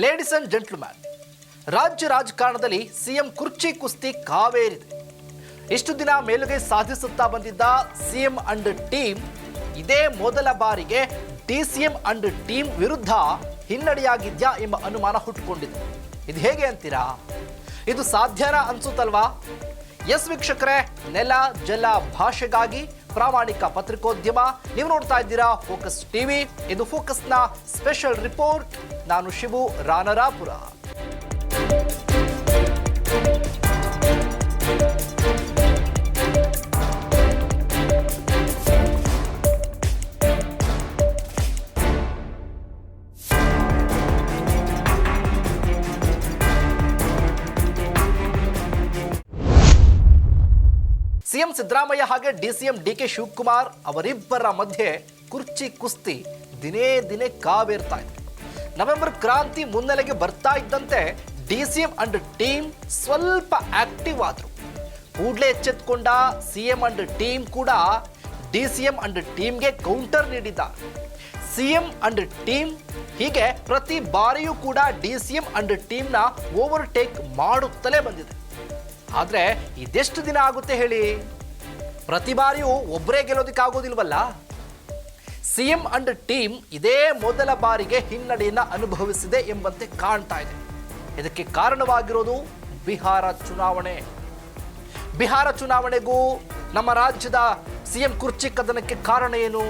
Ladies and gentleman ರಾಜ್ಯ ರಾಜಕಾರಣದಲ್ಲಿ CM ಕುರ್ಚಿ ಕುಸ್ತಿ ಕಾವೇರಿದೆ. ಇಷ್ಟು ದಿನ ಮೇಲುಗೈ ಸಾಧಿಸುತ್ತಾ ಬಂದಿದ್ದ ಸಿಎಂ ಅಂಡ್ ಟೀಮ್, ಇದೇ ಮೊದಲ ಬಾರಿಗೆ ಡಿಸಿಎಂ ಅಂಡ್ ಟೀಮ್ ವಿರುದ್ಧ ಹಿನ್ನಡೆಯಾಗಿದ್ಯಾ ಎಂಬ ಅನುಮಾನ ಹುಟ್ಟುಕೊಂಡಿದೆ ಇದು ಹೇಗೆ ಅಂತೀರಾ? ಇದು ಸಾಧ್ಯನಾ ಅನ್ಸುತ್ತಲ್ವಾ? ಎಸ್ ವೀಕ್ಷಕರೇ, ನೆಲ, ಜಲ ಭಾಷೆಗಾಗಿ ಪ್ರಾಮಾಣಿಕ ಪತ್ರಿಕೋದ್ಯಮ. ನೀವು ನೋಡ್ತಾ ಇದ್ದೀರಾ ಫೋಕಸ್ ಟಿವಿ. ಇದು ಫೋಕಸ್ನ ಸ್ಪೆಷಲ್ ರಿಪೋರ್ಟ್. ನಾನು ಶಿವು ರಾನರಾಪುರ. ಸಿಎಂ ಸಿದ್ದರಾಮಯ್ಯ ಹಾಗೆ ಡಿಸಿಎಂ ಡಿ ಕೆ ಶಿವಕುಮಾರ್ ಅವರಿಬ್ಬರ ಮಧ್ಯೆ ಕುರ್ಚಿ ಕುಸ್ತಿ ದಿನೇ ದಿನೇ ಕಾವೇರ್ತಾ ಇತ್ತು ನವೆಂಬರ್ ಕ್ರಾಂತಿ ಮುನ್ನೆಲೆಗೆ ಬರ್ತಾ ಇದ್ದಂತೆ ಡಿಸಿಎಂ ಅಂಡ್ ಟೀಮ್ ಸ್ವಲ್ಪ ಆಕ್ಟಿವ್ ಆದರು. ಕೂಡಲೇ ಎಚ್ಚೆತ್ಕೊಂಡ ಸಿಎಂ ಅಂಡ್ ಟೀಮ್ ಕೂಡ ಡಿಸಿಎಂ ಅಂಡ್ ಟೀಮ್ಗೆ ಕೌಂಟರ್ ನೀಡಿದ್ದಾರೆ ಸಿಎಂ ಅಂಡ್ ಟೀಮ್ ಹೀಗೆ ಪ್ರತಿ ಬಾರಿಯೂ ಕೂಡ ಡಿಸಿಎಂ ಅಂಡ್ ಟೀಮ್ನ ಓವರ್ಟೇಕ್ ಮಾಡುತ್ತಲೇ ಬಂದಿದೆ. ಆದ್ರೆ ಇದೆಷ್ಟು ದಿನ ಆಗುತ್ತೆ ಹೇಳಿ? ಪ್ರತಿ ಬಾರಿಯೂ ಒಬ್ಬರೇ ಗೆಲ್ಲೋದಿಕ್ಕಾಗೋದಿಲ್ವಲ್ಲ? ಸಿ ಎಂ ಅಂಡ್ ಟೀಮ್ ಇದೇ ಮೊದಲ ಬಾರಿಗೆ ಹಿನ್ನಡೆಯನ್ನ ಅನುಭವಿಸಿದೆ ಎಂಬಂತೆ ಕಾಣ್ತಾ ಇದೆ. ಇದಕ್ಕೆ ಕಾರಣವಾಗಿರೋದು ಬಿಹಾರ ಚುನಾವಣೆ. ಬಿಹಾರ ಚುನಾವಣೆಗೂ ನಮ್ಮ ರಾಜ್ಯದ ಸಿ ಎಂ ಕುರ್ಚಿ ಕದನಕ್ಕೆ ಕಾರಣ ಏನು?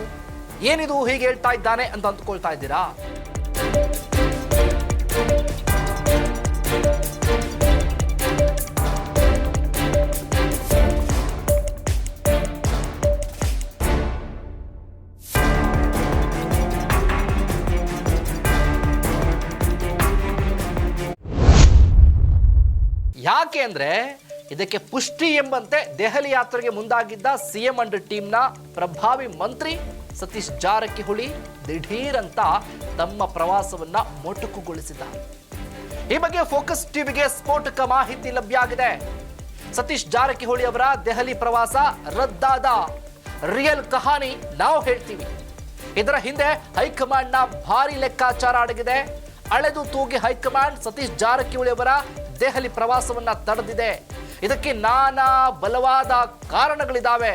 ಏನಿದು ಹೀಗೆ ಹೇಳ್ತಾ ಇದ್ದಾನೆ ಅಂತ ಅಂದ್ಕೊಳ್ತಾ ಇದ್ದೀರಾ? ಯಾಕೆ ಅಂದರೆ ಇದಕ್ಕೆ ಪುಷ್ಟಿ ಎಂಬಂತೆ ದೆಹಲಿ ಯಾತ್ರೆಗೆ ಮುಂದಾಗಿದ್ದ ಸಿಎಂ ಅಂಡ್ ಟೀಮ್ನ ಪ್ರಭಾವಿ ಮಂತ್ರಿ ಸತೀಶ್ ಜಾರಕಿಹೊಳಿ ದಿಢೀರ್ ಅಂತ ತಮ್ಮ ಪ್ರವಾಸವನ್ನ ಮೊಟಕುಗೊಳಿಸಿದ್ದಾರೆ. ಈ ಬಗ್ಗೆ ಫೋಕಸ್ ಟಿವಿಗೆ ಸ್ಫೋಟಕ ಮಾಹಿತಿ ಲಭ್ಯ ಆಗಿದೆ. ಸತೀಶ್ ಜಾರಕಿಹೊಳಿ ಅವರ ದೆಹಲಿ ಪ್ರವಾಸ ರದ್ದಾದ. ರಿಯಲ್ ಕಹಾನಿ ನಾವು ಹೇಳ್ತೀವಿ. ಇದರ ಹಿಂದೆ ಹೈಕಮಾಂಡ್ನ ಭಾರಿ ಲೆಕ್ಕಾಚಾರ ಅಡಗಿದೆ. ಅಳೆದು ತೂಗಿ ಹೈಕಮಾಂಡ್ ಸತೀಶ್ ಜಾರಕಿಹೊಳಿ ಅವರ ದೆಹಲಿ ಪ್ರವಾಸವನ್ನ ತಡೆದಿದೆ. ಇದಕ್ಕೆ ನಾನಾ ಬಲವಾದ ಕಾರಣಗಳಿದಾವೆ.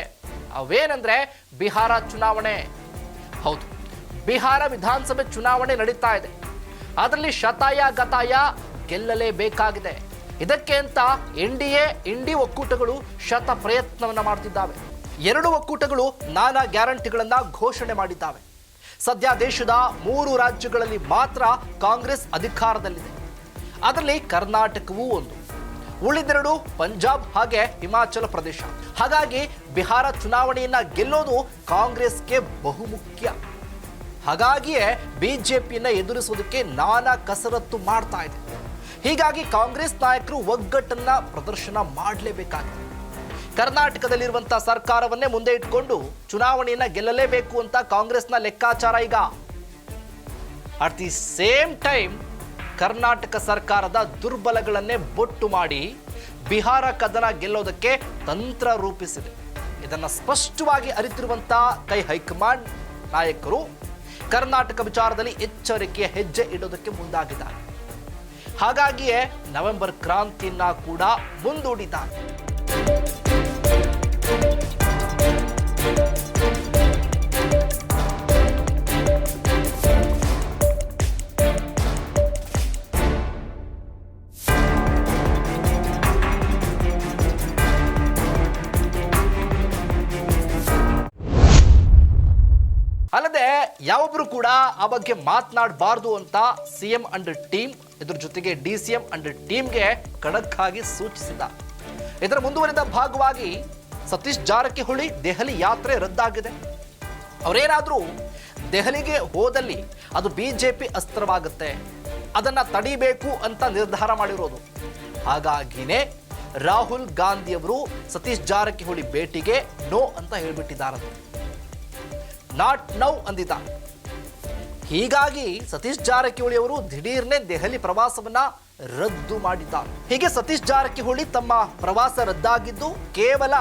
ಅವೇನೆಂದ್ರೆ ಬಿಹಾರ ಚುನಾವಣೆ. ಹೌದು, ಬಿಹಾರ ವಿಧಾನಸಭೆ ಚುನಾವಣೆ ನಡೀತಾ ಇದೆ. ಅದರಲ್ಲಿ ಶತಾಯ ಗತಾಯ ಗೆಲ್ಲಲೇಬೇಕಾಗಿದೆ. ಇದಕ್ಕೆ ಅಂತ ಎನ್ ಡಿ ಎ ಇಂಡಿ ಒಕ್ಕೂಟಗಳು ಶತ ಪ್ರಯತ್ನವನ್ನು ಮಾಡ್ತಿದ್ದಾವೆ. ಎರಡು ಒಕ್ಕೂಟಗಳು ನಾನಾ ಗ್ಯಾರಂಟಿಗಳನ್ನು ಘೋಷಣೆ ಮಾಡಿದ್ದಾವೆ. ಸದ್ಯ ದೇಶದ ಮೂರು ರಾಜ್ಯಗಳಲ್ಲಿ ಮಾತ್ರ ಕಾಂಗ್ರೆಸ್ ಅಧಿಕಾರದಲ್ಲಿದೆ. ಅದರಲ್ಲಿ ಕರ್ನಾಟಕವೂ ಒಂದು. ಉಳಿದೆರಡು ಪಂಜಾಬ್ ಹಾಗೆ ಹಿಮಾಚಲ ಪ್ರದೇಶ. ಹಾಗಾಗಿ ಬಿಹಾರ ಚುನಾವಣೆಯನ್ನ ಗೆಲ್ಲೋದು ಕಾಂಗ್ರೆಸ್ಗೆ ಬಹುಮುಖ್ಯ. ಹಾಗಾಗಿಯೇ ಬಿಜೆಪಿಯನ್ನ ಎದುರಿಸೋದಕ್ಕೆ ನಾನಾ ಕಸರತ್ತು ಮಾಡ್ತಾ ಇದೆ. ಹೀಗಾಗಿ ಕಾಂಗ್ರೆಸ್ ನಾಯಕರು ಒಗ್ಗಟ್ಟನ್ನ ಪ್ರದರ್ಶನ ಮಾಡಲೇಬೇಕಾಗಿದೆ. ಕರ್ನಾಟಕದಲ್ಲಿರುವಂತಹ ಸರ್ಕಾರವನ್ನೇ ಮುಂದೆ ಇಟ್ಕೊಂಡು ಚುನಾವಣೆಯನ್ನ ಗೆಲ್ಲಲೇಬೇಕು ಅಂತ ಕಾಂಗ್ರೆಸ್ನ ಲೆಕ್ಕಾಚಾರ ಈಗ. At the same time Karnataka ಸರ್ಕಾರದ ದುರ್ಬಲಗಳನ್ನೇ ಬೊಟ್ಟು ಮಾಡಿ ಬಿಹಾರ ಕದನ ಗೆಲ್ಲೋದಕ್ಕೆ ತಂತ್ರ ರೂಪಿಸಿದೆ. ಇದನ್ನು ಸ್ಪಷ್ಟವಾಗಿ ಅರಿತಿರುವಂಥ ಕೈ ಹೈಕಮಾಂಡ್ ನಾಯಕರು ಕರ್ನಾಟಕ ವಿಚಾರದಲ್ಲಿ ಎಚ್ಚರಿಕೆಯ ಹೆಜ್ಜೆ ಇಡೋದಕ್ಕೆ ಮುಂದಾಗಿದ್ದಾರೆ. ಹಾಗಾಗಿಯೇ ನವೆಂಬರ್ ಕ್ರಾಂತಿಯನ್ನ ಕೂಡ ಮುಂದೂಡಿದ್ದಾರೆ. ಯಾವೊಬ್ರು ಕೂಡ ಆ ಬಗ್ಗೆ ಮಾತನಾಡಬಾರ್ದು ಅಂತ ಸಿಎಂ ಅಂಡ್ ಟೀಮ್, ಇದ್ರ ಜೊತೆಗೆ ಡಿ ಸಿ ಎಂ ಅಂಡ್ ಟೀಮ್ಗೆ ಖಡಕ್ ಆಗಿ ಸೂಚಿಸಿದ. ಇದರ ಮುಂದುವರಿದ ಭಾಗವಾಗಿ ಸತೀಶ್ ಜಾರಕಿಹೊಳಿ ದೆಹಲಿ ಯಾತ್ರೆ ರದ್ದಾಗಿದೆ. ಅವರೇನಾದ್ರೂ ದೆಹಲಿಗೆ ಹೋದಲ್ಲಿ ಅದು ಬಿಜೆಪಿ ಅಸ್ತ್ರವಾಗುತ್ತೆ, ಅದನ್ನ ತಡಿಬೇಕು ಅಂತ ನಿರ್ಧಾರ ಮಾಡಿರೋದು. ಹಾಗಾಗಿನೇ ರಾಹುಲ್ ಗಾಂಧಿಯವರು ಸತೀಶ್ ಜಾರಕಿಹೊಳಿ ಭೇಟಿಗೆ ನೋ ಅಂತ ಹೇಳ್ಬಿಟ್ಟಿದ್ದಾರಂತೆ ನಾಟ್ ನೌ ಅಂದಿದ್ದಾರೆ ಹೀಗಾಗಿ ಸತೀಶ್ ಜಾರಕಿಹೊಳಿ ಅವರು ದಿಢೀರ್ನೆ ದೆಹಲಿ ಪ್ರವಾಸವನ್ನ ರದ್ದು ಮಾಡಿದ್ದಾರೆ. ಹೀಗೆ ಸತೀಶ್ ಜಾರಕಿಹೊಳಿ ತಮ್ಮ ಪ್ರವಾಸ ರದ್ದಾಗಿದ್ದು ಕೇವಲ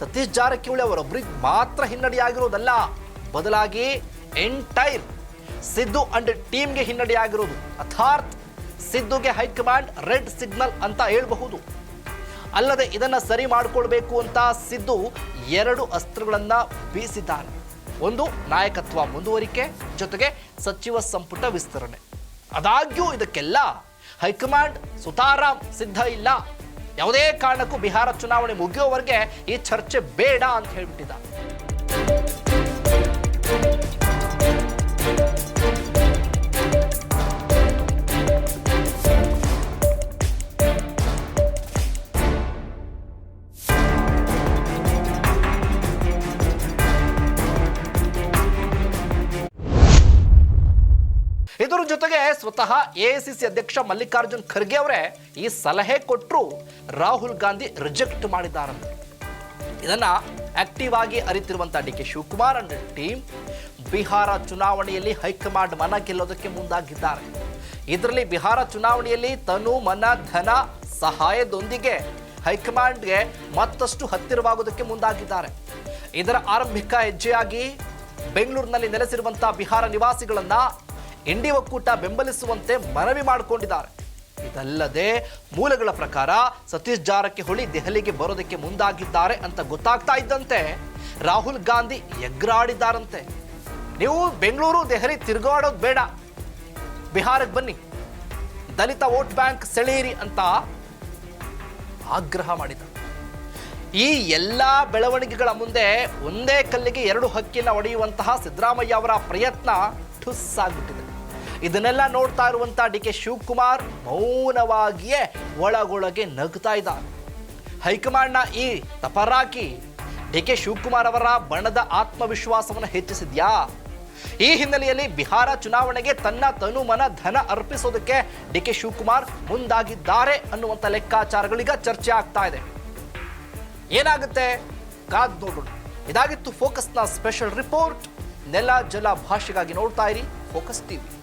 ಸತೀಶ್ ಜಾರಕಿಹೊಳಿ ಅವರೊಬ್ಬರಿಗೆ ಮಾತ್ರ ಹಿನ್ನಡೆಯಾಗಿರೋದಲ್ಲ, ಬದಲಾಗಿ ಎಂಟೈರ್ ಸಿದ್ದು ಅಂಡ್ ಟೀಮ್ಗೆ ಹಿನ್ನಡೆಯಾಗಿರೋದು. ಅಥಾರ್ತ್ ಸಿದ್ದುಗೆ ಹೈಕಮಾಂಡ್ ರೆಡ್ ಸಿಗ್ನಲ್ ಅಂತ ಹೇಳಬಹುದು. ಅಲ್ಲದೆ ಇದನ್ನ ಸರಿ ಮಾಡಿಕೊಳ್ಬೇಕು ಅಂತ ಸಿದ್ದು ಎರಡು ಅಸ್ತ್ರಗಳನ್ನ ಬೀಸಿದ್ದಾರೆ ಒಂದು ನಾಯಕತ್ವ ಮುಂದುವರಿಕೆ ಜೊತೆಗೆ ಸಚಿವ ಸಂಪುಟ ವಿಸ್ತರಣೆ. ಆದಾಗ್ಯೂ ಇದಕ್ಕೆಲ್ಲ ಹೈಕಮಾಂಡ್ ಸುತಾರಾಮ್ ಸಿದ್ಧ ಇಲ್ಲ. ಯಾವುದೇ ಕಾರಣಕ್ಕೂ ಬಿಹಾರ ಚುನಾವಣೆ ಮುಗಿಯೋವರೆಗೆ ಈ ಚರ್ಚೆ ಬೇಡ ಅಂತ ಹೇಳ್ಬಿಟ್ಟಿದ್ದಾರೆ. ಇದರ ಜೊತೆಗೆ ಸ್ವತಃ ಎಐಸಿಸಿ ಅಧ್ಯಕ್ಷ ಮಲ್ಲಿಕಾರ್ಜುನ್ ಖರ್ಗೆ ಅವರೇ ಈ ಸಲಹೆ ಕೊಟ್ಟರು ರಾಹುಲ್ ಗಾಂಧಿ ರಿಜೆಕ್ಟ್ ಮಾಡಿದ್ದಾರಂತೆ ಇದನ್ನ ಆಕ್ಟಿವ್ ಆಗಿ ಅರಿತಿರುವಂಥ D K Shivakumar and team Bihar ಚುನಾವಣೆಯಲ್ಲಿ ಹೈಕಮಾಂಡ್ ಮನ ಗೆಲ್ಲೋದಕ್ಕೆ ಮುಂದಾಗಿದ್ದಾರೆ. ಇದರಲ್ಲಿ ಬಿಹಾರ ಚುನಾವಣೆಯಲ್ಲಿ ತನು, ಮನ, ಧನ, ಸಹಾಯದೊಂದಿಗೆ ಹೈಕಮಾಂಡ್ಗೆ ಮತ್ತಷ್ಟು ಹತ್ತಿರವಾಗೋದಕ್ಕೆ ಮುಂದಾಗಿದ್ದಾರೆ. ಇದರ ಆರಂಭಿಕ ಹೆಜ್ಜೆಯಾಗಿ ಬೆಂಗಳೂರಿನಲ್ಲಿ ನೆಲೆಸಿರುವಂಥ ಬಿಹಾರ ನಿವಾಸಿಗಳನ್ನ ಇಂಡಿ ಒಕ್ಕೂಟ ಬೆಂಬಲಿಸುವಂತೆ ಮನವಿ ಮಾಡಿಕೊಂಡಿದ್ದಾರೆ. ಇದಲ್ಲದೆ ಮೂಲಗಳ ಪ್ರಕಾರ ಸತೀಶ್ ಜಾರಕಿಹೊಳಿ ದೆಹಲಿಗೆ ಬರೋದಕ್ಕೆ ಮುಂದಾಗಿದ್ದಾರೆ ಅಂತ ಗೊತ್ತಾಗ್ತಾ ಇದ್ದಂತೆ ರಾಹುಲ್ ಗಾಂಧಿ ಎಗ್ರಾಡಿದ್ದಾರಂತೆ. ನೀವು ಬೆಂಗಳೂರು, ದೆಹಲಿ ತಿರುಗಾಡೋದು ಬೇಡ. ಬಿಹಾರಕ್ಕೆ ಬನ್ನಿ. ದಲಿತ ವೋಟ್ ಬ್ಯಾಂಕ್ ಸೆಳೆಯಿರಿ ಅಂತ ಆಗ್ರಹ ಮಾಡಿದ. ಈ ಎಲ್ಲ ಬೆಳವಣಿಗೆಗಳ ಮುಂದೆ ಒಂದೇ ಕಲ್ಲಿಗೆ ಎರಡು ಹಕ್ಕಿನ ಒಡೆಯುವಂತಹ ಸಿದ್ದರಾಮಯ್ಯ ಅವರ ಪ್ರಯತ್ನ ಠುಸ್ ಆಗ್ಬಿಟ್ಟಿದೆ ಇದನ್ನೆಲ್ಲ ನೋಡ್ತಾ ಇರುವಂತಹ ಡಿ ಕೆ ಶಿವಕುಮಾರ್ ಮೌನವಾಗಿಯೇ ಒಳಗೊಳಗೆ ನಗ್ತಾ ಇದ್ದಾರೆ ಹೈಕಮಾಂಡ್ನ ಈ ತಪರಾಕಿ ಡಿ ಕೆ ಶಿವಕುಮಾರ್ ಅವರ ಬಣದ ಆತ್ಮವಿಶ್ವಾಸವನ್ನು ಹೆಚ್ಚಿಸಿದ್ಯಾ? ಈ ಹಿನ್ನೆಲೆಯಲ್ಲಿ ಬಿಹಾರ ಚುನಾವಣೆಗೆ ತನ್ನ ತನು ಮನ ಧನ ಅರ್ಪಿಸೋದಕ್ಕೆ ಡಿ ಕೆ ಶಿವಕುಮಾರ್ ಮುಂದಾಗಿದ್ದಾರೆ ಅನ್ನುವಂಥ ಲೆಕ್ಕಾಚಾರಗಳೀಗ ಚರ್ಚೆ ಆಗ್ತಾ ಇದೆ. ಏನಾಗುತ್ತೆ? ಕಾದ್ ನೋಡೋಣ. ಇದಾಗಿತ್ತು ಫೋಕಸ್ನ ಸ್ಪೆಷಲ್ ರಿಪೋರ್ಟ್. ನೆಲ, ಜಲ ಭಾಷೆಗಾಗಿ ನೋಡ್ತಾ ಇರಿ. Focus TV.